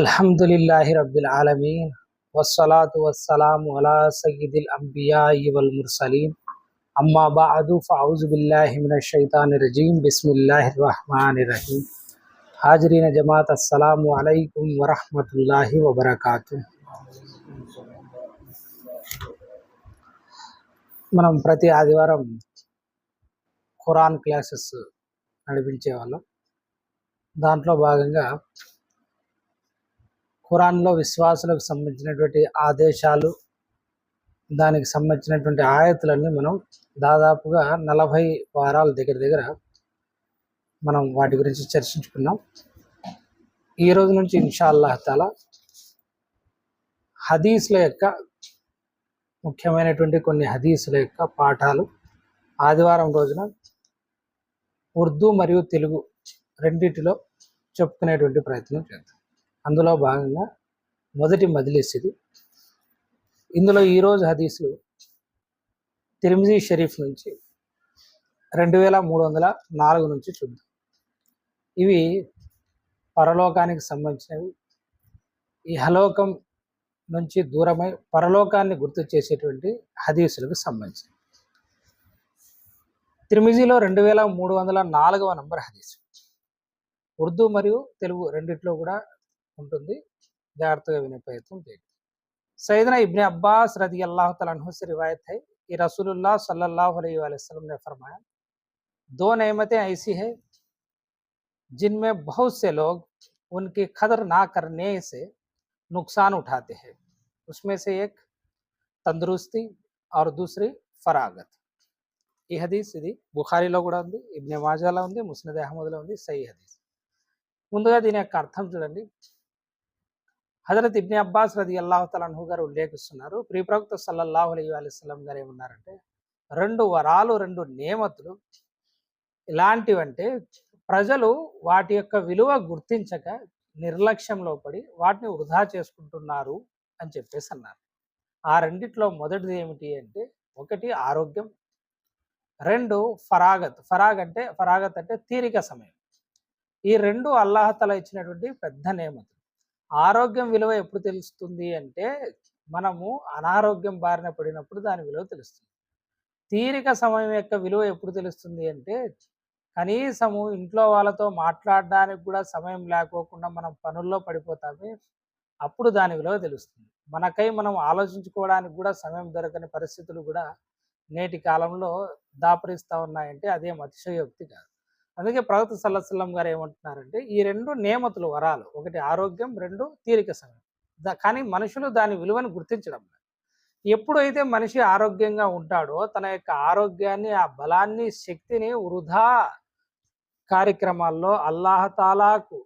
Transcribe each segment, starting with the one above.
আলহামদুলিল্লাহ রবিল আলমিন ওসলাত ওসালাম আলা সঈদুল আম্বিয়াল মুরসালিম আম্মা বা আদু ফাউজবিল্লাহমিনশান রজিম বিসমিল্লাহ রহমান রহিম। হাজরিন জমাত, আসসালামু আলাইকুম ওরহমতুল্লাহ ওবরাকাত మనం ప్రతి ఆదివారం ఖురాన్ క్లాసెస్ నడిపించేవాళ్ళం దాంట్లో భాగంగా ఖురాన్లో విశ్వాసులకు సంబంధించినటువంటి ఆదేశాలు దానికి సంబంధించినటువంటి ఆయతులన్నీ మనం దాదాపుగా నలభై వారాల దగ్గర దగ్గర మనం వాటి గురించి చర్చించుకున్నాం. ఈ రోజు నుంచి ఇన్షా అల్లాహ్ తాలా హదీస్ల యొక్క ముఖ్యమైనటువంటి కొన్ని హదీసుల యొక్క పాఠాలు ఆదివారం రోజున ఉర్దూ మరియు తెలుగు రెండింటిలో చెప్పుకునేటువంటి ప్రయత్నం చేద్దాం. అందులో భాగంగా మొదటి మజిలిస్ ఇది. ఇందులో ఈరోజు హదీసులు తిరిమిజీ షరీఫ్ నుంచి రెండు వేల మూడు వందల నాలుగు నుంచి చూద్దాం. ఇవి పరలోకానికి సంబంధించినవి. ఇహలోకం నుంచి దూరమై పరలోకాన్ని గుర్తు చేసేటువంటి హదీసులకు సంబంధించినవి. త్రిమిజీలో రెండు వేల మూడు వందల నాలుగవ నంబర్ హదీసు. ఉర్దూ మరియు తెలుగు రెండిట్లో కూడా ఉంటుంది జాగ్రత్తగా వినే ప్రయత్నం చేయండి सैदना इब्ने अब्बास रदी अल्लाह तु से रिवायत है कि रसूलुल्लाह सल्लल्लाहु अलैहि वसल्लम ने फरमाया दो नेमतें ऐसी है जिनमें बहुत से लोग उनकी कदर ना करने से नुकसान उठाते हैं उसमें से एक तंदुरुस्ती और दूसरी ఫరాగత్ ఈ హదీస్ ఇది బుఖారీలో కూడా ఉంది ఇబ్నె మాజాలో ఉంది ముస్నద్ అహ్మద్లో ఉంది సై హదీస్ ముందుగా దీని యొక్క అర్థం చూడండి హజరత్ ఇబ్ని అబ్బాస్ రది అల్లాహ్ గారు ఉల్లేఖిస్తున్నారు. ప్రియప్రవక్త సల్లల్లాహు అలీ అలిస్లం గారు ఏమన్నారంటే రెండు వరాలు రెండు నియమతులు ఇలాంటివంటే ప్రజలు వాటి యొక్క విలువ గుర్తించక నిర్లక్ష్యంలో పడి వాటిని వృధా చేసుకుంటున్నారు అని చెప్పేసి అన్నారు. ఆ రెండిట్లో మొదటిది ఏమిటి అంటే ఒకటి ఆరోగ్యం రెండు ఫరాగత్. ఫరాగ్ అంటే ఫరాగత్ అంటే తీరిక సమయం. ఈ రెండు అల్లాహతల ఇచ్చినటువంటి పెద్ద నియమతులు ఆరోగ్యం విలువ ఎప్పుడు తెలుస్తుంది అంటే మనము అనారోగ్యం బారిన పడినప్పుడు దాని విలువ తెలుస్తుంది. తీరిక సమయం యొక్క విలువ ఎప్పుడు తెలుస్తుంది అంటే కనీసము ఇంట్లో వాళ్ళతో మాట్లాడడానికి కూడా సమయం లేకోకుండా మనం పనుల్లో పడిపోతామే అప్పుడు దాని విలువ తెలుస్తుంది. మనకై మనం ఆలోచించుకోవడానికి కూడా సమయం దొరకని పరిస్థితులు కూడా నేటి కాలంలో దాపరిస్తూ ఉన్నాయంటే అదేం అతిశయోక్తి కాదు. అందుకే ప్రవక్త సల్లసల్లం గారు ఏమంటున్నారంటే ఈ రెండు నియమతులు వరాలు ఒకటి ఆరోగ్యం రెండు తీరిక సమయం దా- కానీ మనుషులు దాని విలువను గుర్తించడం లేదు. ఎప్పుడైతే మనిషి ఆరోగ్యంగా ఉంటాడో తన యొక్క ఆరోగ్యాన్ని ఆ బలాన్ని శక్తిని వృధా కార్యక్రమాల్లో అల్లాహతాలాకు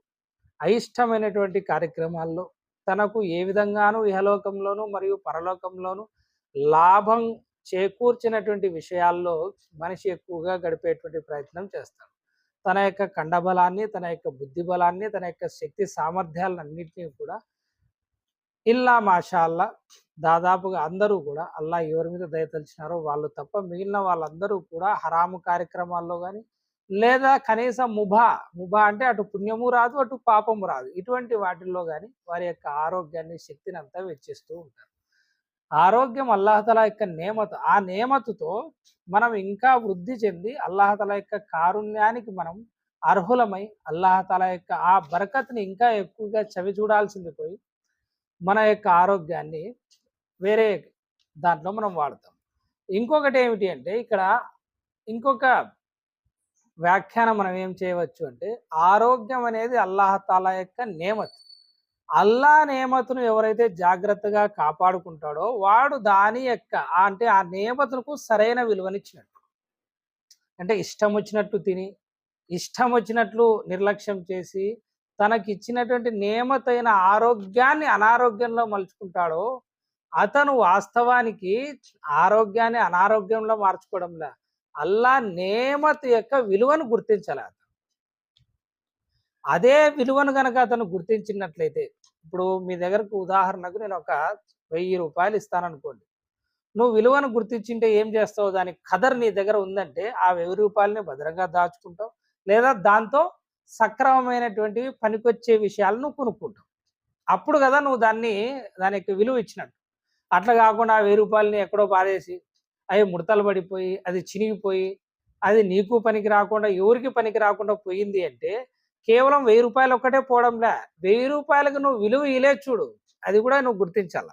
అయిష్టమైనటువంటి కార్యక్రమాల్లో తనకు ఏ విధంగానూ ఇహలోకంలోనూ మరియు పరలోకంలోనూ లాభం చేకూర్చినటువంటి విషయాల్లో మనిషి ఎక్కువగా గడిపేటువంటి ప్రయత్నం చేస్తాడు. తన యొక్క కండబలాన్ని తన యొక్క బుద్ధి బలాన్ని తన యొక్క శక్తి సామర్థ్యాలన్నింటినీ కూడా ఇల్లా మాషాల్లా దాదాపుగా అందరూ కూడా అల్లా ఎవరి మీద దయతలిచినారో వాళ్ళు తప్ప మిగిలిన వాళ్ళందరూ కూడా హరాము కార్యక్రమాల్లో కానీ లేదా కనీసం ముభా ముభా అంటే అటు పుణ్యము రాదు అటు పాపము రాదు. ఇటువంటి వాటిల్లో కానీ వారి యొక్క ఆరోగ్యాన్ని శక్తిని అంతా వెచ్చిస్తూ ఉంటారు. ఆరోగ్యం అల్లాహతల యొక్క నేమత ఆ నేమతతో మనం ఇంకా వృద్ధి చెంది అల్లాహతల యొక్క కారుణ్యానికి మనం అర్హులమై అల్లాహతల యొక్క ఆ బరకత్ని ఇంకా ఎక్కువగా చవి చూడాల్సింది పోయి మన యొక్క ఆరోగ్యాన్ని వేరే దాంట్లో మనం వాడతాం. ఇంకొకటి ఏమిటి అంటే ఇక్కడ ఇంకొక వ్యాఖ్యానం మనం ఏం చేయవచ్చు అంటే ఆరోగ్యం అనేది అల్లాహతాల యొక్క నేమత్. అల్లా నియమతను ఎవరైతే జాగ్రత్తగా కాపాడుకుంటాడో వాడు దాని యొక్క అంటే ఆ నేమతులకు సరైన విలువనిచ్చినట్టు. అంటే ఇష్టం వచ్చినట్టు తిని ఇష్టం వచ్చినట్లు నిర్లక్ష్యం చేసి తనకి ఇచ్చినటువంటి నియమతైన ఆరోగ్యాన్ని అనారోగ్యంలో మలుచుకుంటాడో అతను వాస్తవానికి ఆరోగ్యాన్ని అనారోగ్యంలో మార్చుకోవడంలా అల్లా నియమత యొక్క విలువను గుర్తించాలి అతను అదే విలువను కనుక అతను గుర్తించినట్లయితే ఇప్పుడు మీ దగ్గరకు ఉదాహరణకు నేను ఒక వెయ్యి రూపాయలు ఇస్తాననుకోండి. నువ్వు విలువను గుర్తించింటే ఏం చేస్తావు? దాని కదర్ నీ దగ్గర ఉందంటే ఆ వెయ్యి రూపాయలని భద్రంగా దాచుకుంటావు. లేదా దాంతో సక్రమమైనటువంటి పనికొచ్చే విషయాలను కొనుక్కుంటాం అప్పుడు కదా నువ్వు దాన్ని దాని యొక్క విలువ ఇచ్చినట్టు. అట్లా కాకుండా ఆ వెయ్యి రూపాయలని ఎక్కడో పారేసి అవి ముడతలు పడిపోయి అది చినిగిపోయి అది నీకు పనికి రాకుండా ఎవరికి పనికి రాకుండా పోయింది అంటే కేవలం వెయ్యి రూపాయలు ఒక్కటే పోవడంలే. వెయ్యి రూపాయలకు నువ్వు విలువ ఇలే చూడు. అది కూడా నువ్వు గుర్తించాల?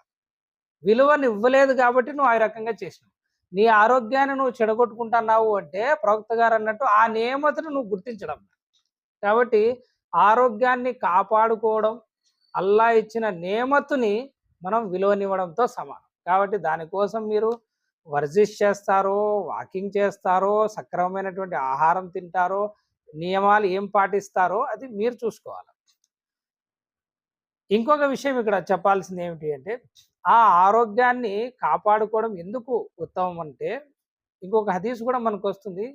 విలువను ఇవ్వలేదు కాబట్టి నువ్వు ఆ రకంగా చేసినావు. నీ ఆరోగ్యాన్ని నువ్వు చెడగొట్టుకుంటున్నావు అంటే ప్రవక్త గారు అన్నట్టు ఆ నియమతను నువ్వు గుర్తించడం. కాబట్టి ఆరోగ్యాన్ని కాపాడుకోవడం అల్లా ఇచ్చిన నియమతుని మనం విలువనివ్వడంతో సమానం. కాబట్టి దానికోసం మీరు వర్జిష్ చేస్తారో వాకింగ్ చేస్తారో సక్రమమైనటువంటి ఆహారం తింటారో నియమాలు ఏం పాటిస్తారో అది మీరు చూసుకోవాలి. ఇంకొక విషయం ఇక్కడ చెప్పాల్సింది ఏమిటి అంటే ఆ ఆరోగ్యాన్ని కాపాడుకోవడం ఎందుకు ఉత్తమం అంటే ఇంకొక హదీస్ కూడా మనకు వస్తుంది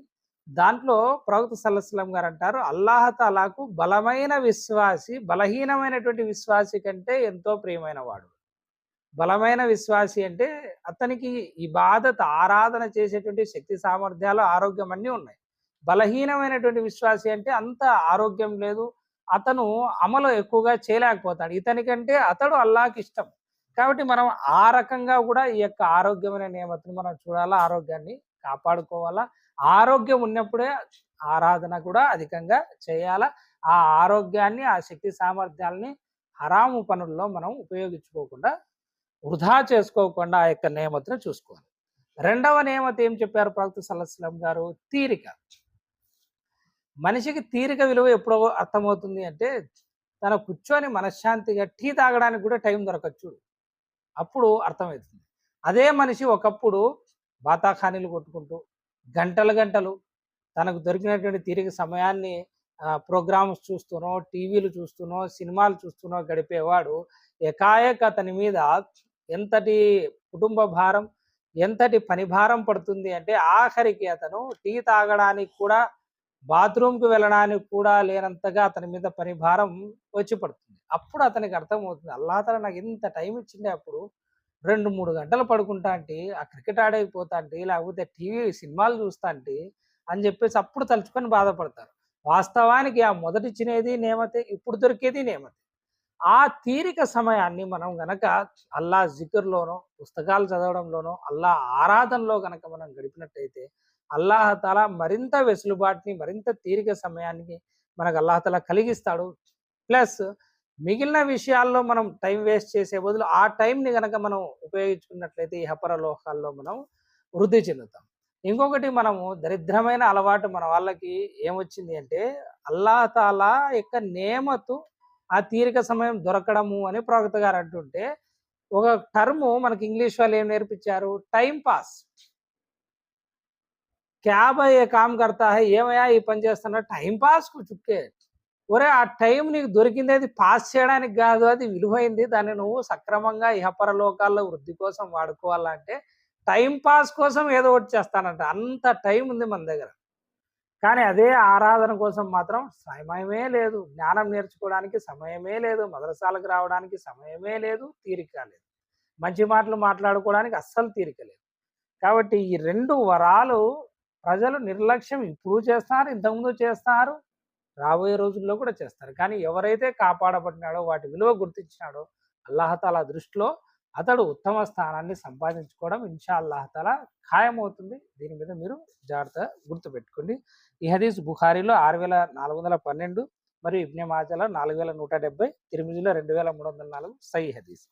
దాంట్లో ప్రవక్త సల్లస్లం గారు అంటారు అల్లాహతాలాకు బలమైన విశ్వాసి బలహీనమైనటువంటి విశ్వాసి కంటే ఎంతో ప్రియమైన వాడు. బలమైన విశ్వాసి అంటే అతనికి ఈ బాధత ఆరాధన చేసేటువంటి శక్తి సామర్థ్యాలు ఆరోగ్యం అన్నీ ఉన్నాయి. బలహీనమైనటువంటి విశ్వాసి అంటే అంత ఆరోగ్యం లేదు. అతను అమలు ఎక్కువగా చేయలేకపోతాడు. ఇతనికంటే అతడు అల్లాకి ఇష్టం. కాబట్టి మనం ఆ రకంగా కూడా ఈ యొక్క ఆరోగ్యమైన నియమతను మనం చూడాలా ఆరోగ్యాన్ని కాపాడుకోవాలా. ఆరోగ్యం ఉన్నప్పుడే ఆరాధన కూడా అధికంగా చేయాలా. ఆ ఆరోగ్యాన్ని ఆ శక్తి సామర్థ్యాలని హరాము పనుల్లో మనం ఉపయోగించుకోకుండా వృధా చేసుకోకుండా ఆ యొక్క నియమతను చూసుకోవాలి. రెండవ నియమత ఏం చెప్పారు ప్రవక్త సల్లస్లం గారు? తీరిక. మనిషికి తీరిక విలువ ఎప్పుడో అర్థమవుతుంది అంటే తన కూర్చొని మనశ్శాంతిగా టీ తాగడానికి కూడా టైం దొరకచ్చు అప్పుడు అర్థమవుతుంది. అదే మనిషి ఒకప్పుడు బాతాఖానీలు కొట్టుకుంటూ గంటలు గంటలు తనకు దొరికినటువంటి తీరిక సమయాన్ని ప్రోగ్రామ్స్ చూస్తూనో టీవీలు చూస్తూనో సినిమాలు చూస్తూనో గడిపేవాడు ఏకాయక అతని మీద ఎంతటి కుటుంబ భారం ఎంతటి పని భారం పడుతుంది అంటే ఆఖరికి అతను టీ తాగడానికి కూడా బాత్రూమ్కి వెళ్ళడానికి కూడా లేనంతగా అతని మీద పనిభారం వచ్చి పడుతుంది. అప్పుడు అతనికి అర్థమవుతుంది అల్లాతల నాకు ఎంత టైం ఇచ్చిండే అప్పుడు. రెండు మూడు గంటలు పడుకుంటా అంటే ఆ క్రికెట్ ఆడైపోతా అంటే లేకపోతే టీవీ సినిమాలు చూస్తా అంటే అని చెప్పేసి అప్పుడు తలుచుకొని బాధపడతారు. వాస్తవానికి ఆ మొదటిచ్చినది నేమతే ఇప్పుడు దొరికేది నేమతే ఆ తీరిక సమయాన్ని మనం గనక అల్లా జికర్లోనో పుస్తకాలు చదవడంలోనో అల్లా ఆరాధనలో గనక మనం గడిపినట్టయితే అల్లాహతాల మరింత వెసులుబాటుని మరింత తీరిక సమయానికి మనకు అల్లాహతల కలిగిస్తాడు. ప్లస్ మిగిలిన విషయాల్లో మనం టైం వేస్ట్ చేసే బదులు ఆ టైంని కనుక మనం ఉపయోగించుకున్నట్లయితే ఈ హపర లోహాల్లో మనం వృద్ధి చెందుతాం. ఇంకొకటి మనము దరిద్రమైన అలవాటు మన వాళ్ళకి ఏమొచ్చింది అంటే అల్లాహతాలా యొక్క నేమతు ఆ తీరిక సమయం దొరకడము అని ప్రవక్త గారు అంటుంటే ఒక టర్ము మనకి ఇంగ్లీష్ వాళ్ళు ఏం నేర్పించారు? Time pass. క్యాబ్ అయ్యే కామ్ కర్తా ఏమయ్యా ఈ పని చేస్తున్నా? టైం పాస్కు చుక్కే. ఒరే ఆ టైం నీకు దొరికింది అది పాస్ చేయడానికి కాదు అది విలువైంది. దాన్ని నువ్వు సక్రమంగా ఇహపర లోకాల్లో వృద్ధి కోసం వాడుకోవాలంటే టైం పాస్ కోసం ఏదో ఒకటి చేస్తానంట. అంత టైం ఉంది మన దగ్గర. కానీ అదే ఆరాధన కోసం మాత్రం సమయమే లేదు. జ్ఞానం నేర్చుకోవడానికి సమయమే లేదు. మదరసాలకు రావడానికి సమయమే లేదు. తీరిక లేదు. మంచి మాటలు మాట్లాడుకోవడానికి అస్సలు తీరిక లేదు. కాబట్టి ఈ రెండు వరాలు ప్రజలు నిర్లక్ష్యం ఇప్పుడు చేస్తారు ఇంతకుముందు చేస్తారు రాబోయే రోజుల్లో కూడా చేస్తారు. కానీ ఎవరైతే కాపాడబడినాడో వాటి విలువ గుర్తించినాడో అల్లాహతాల దృష్టిలో అతడు ఉత్తమ స్థానాన్ని సంపాదించుకోవడం ఇన్షా అల్లాహతాల ఖాయమవుతుంది. దీని మీద మీరు జాగ్రత్త గుర్తుపెట్టుకోండి. ఈ హదీస్ బుఖారీలో ఆరు వేల నాలుగు వందల పన్నెండు మరియు ఇబ్నే మాజాలో నాలుగు వేల నూట డెబ్బై తిరుమిదిలో రెండు వేల మూడు వందల నాలుగు సై హదీస్.